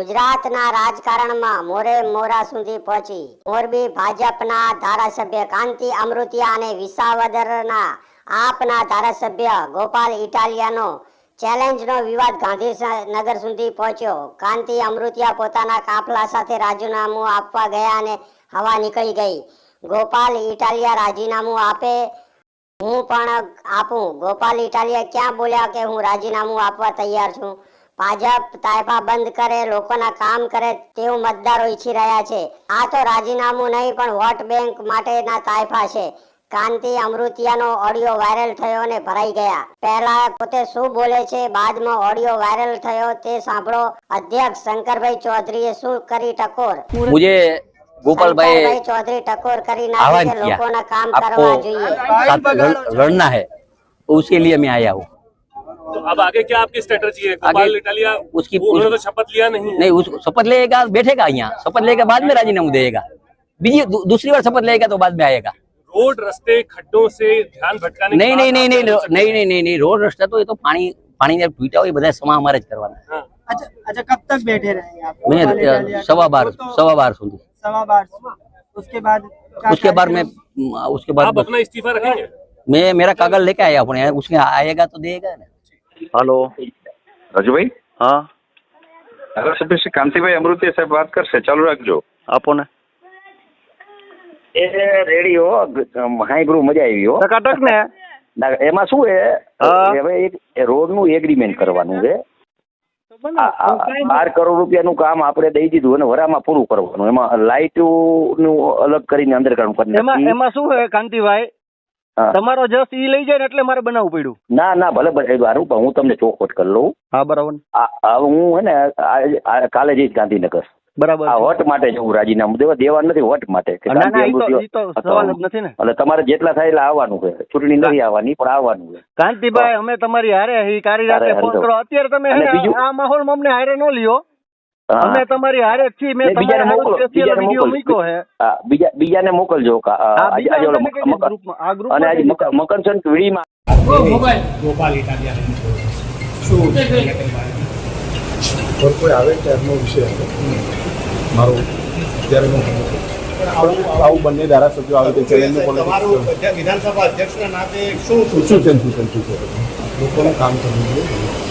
ગુજરાતના રાજકારણમાં મોરે મોરા સુધી પહોંચી. મોરબી ભાજપના ધારાસભ્ય કાંતિ અમૃતિયા અને વિસાવદરના આપના ધારાસભ્ય ગોપાલ ઇટાલિયાનો ચેલેન્જનો વિવાદ ગાંધીનગર સુધી પહોંચ્યો. કાંતિ અમૃતિયા પોતાના કાફલા સાથે રાજીનામું આપવા ગયા અને હવા નીકળી ગઈ. ગોપાલ ઇટાલિયા રાજીનામું આપે, હું પણ આપું. ગોપાલ ઇટાલિયા ક્યાં બોલ્યા કે હું રાજીનામું આપવા તૈયાર છું? ભાજપ તાયફા બંધ કરે લોકોના કામ કરે તેવું મતદારો ઈચ્છી રહ્યા છે. આ તો રાજીનામું નહીં પણ વોટ બેંક માટેના તાયફા છે. કાંતિ અમૃતિયાનો ઓડિયો વાયરલ થયો અને ભરાઈ ગયા. પહેલા પોતે શું બોલે છે બાદમાં ઓડિયો વાયરલ થયો તે સાંભળો. અધ્યક્ષ શંકરભાઈ ચૌધરીએ શું કરી ટકોર? મુજે ગોપાલભાઈ ચૌધરી ટકોર કરી નાખે લોકોના કામ કરવા જોઈએ. ગણના હે. ઉસકે લીએ મેં આયા હું. तो अब आगे क्या आपकी स्ट्रेटजी है गोपाल इटालिया उसकी- वो उन्होंने उस- तो शपथ लिया नहीं है नहीं उस शपथ लेगा बैठेगा यहाँ शपथ लेकर बाद में राजीनामा देगा बीजी दू- दूसरी बार शपथ लेगा तो बाद में आएगा रोड रस्ते खड्डों से ध्यान भटकाने की नहीं बात नहीं नहीं आप नहीं कर सकते नहीं नहीं नहीं नहीं रोड रस्ता तो ये तो पानी पानी ने पीटा हुआ ये બધા સમા અમારે જ કરવાના हैं। हाँ। अच्छा अच्छा कब तक बैठे रहेंगे आप मैं गोपाल इटालिया अ, सवा बार को तो सवा बार સુધી सवा बार उसके बाद क्या उसके बाद मैं कार्यक्रम? उसके बाद आप अपना इस्तीफा रखेंगे मैं मेरा कागज लेके आया अपने उसके आएगा तो देगा ना હાલો. રાજુભાઈ? હા. ધારાસભ્ય શ્રી કાંતિભાઈ અમૃતિ સાહેબ વાત કરશે. ચાલુ રાખજો. આપો ને એ રેડિયો હાઈબ્રુ મજા આવી હો. ટકાટક ને. એમાં શું છે? હવે એક રોડનું એગ્રીમેન્ટ કરવાનું છે. બાર કરોડ રૂપિયાનું કામ આપણે દઈ દીધું અને વરામાં પૂરું કરવાનું. એમાં લાઇટનું અલગ કરીને અંદર કામ કરવાનું એમાં શું છે કાંતિભાઈ? તમારો જસ ઈ લઈ જાય ને એટલે મારે બનાવવું પડ્યું. ના ના ભલે ભલે સારું પણ હું તમને ચોખવટ કરી લઉં. હા બરાબર. હું હે ને કાલે જઈશ ગાંધીનગર. બરાબર. આ વટ માટે જવું રાજીનામું દેવા દેવા નથી વટ માટે. એટલે તમારે જેટલા થાય એટલે આવવાનું છે. ચૂંટણી નથી આવવાની પણ આવવાનું છે. કાંતિભાઈ અમે તમારી હારે કારી રાતે ફોન કરો. અત્યારે તમે આ માહોલમાં અમને હારે ન લ્યો. અમે તમારી હારે જ છીએ મેં ને બીજાને તમારા મોકલો, સ્પેશિયલ બીજાને વીડિયો મોકલો. મૂક્યો છે હા, બીજા બીજાને મોકલજો કા- આ, હા, આજે બીજા આજે ઓલા તમે કઈ મકર- ગ્રુપમાં આ અને ગ્રુપમાં આજે મકર- મકરસંક્રાંતિ વીડીમાં પર કોઈ આવે ત્યારનો વિષય હતો. મારો અત્યારે હું આવું આવું બંને ધારાસભ્યો આવે તે ચેલેન્જનું પોલિટિક્સ વિધાનસભા અધ્યક્ષના નાતે શું સૂચન સૂચન સૂચન લોકોનું કામ કરવું જોઈએ.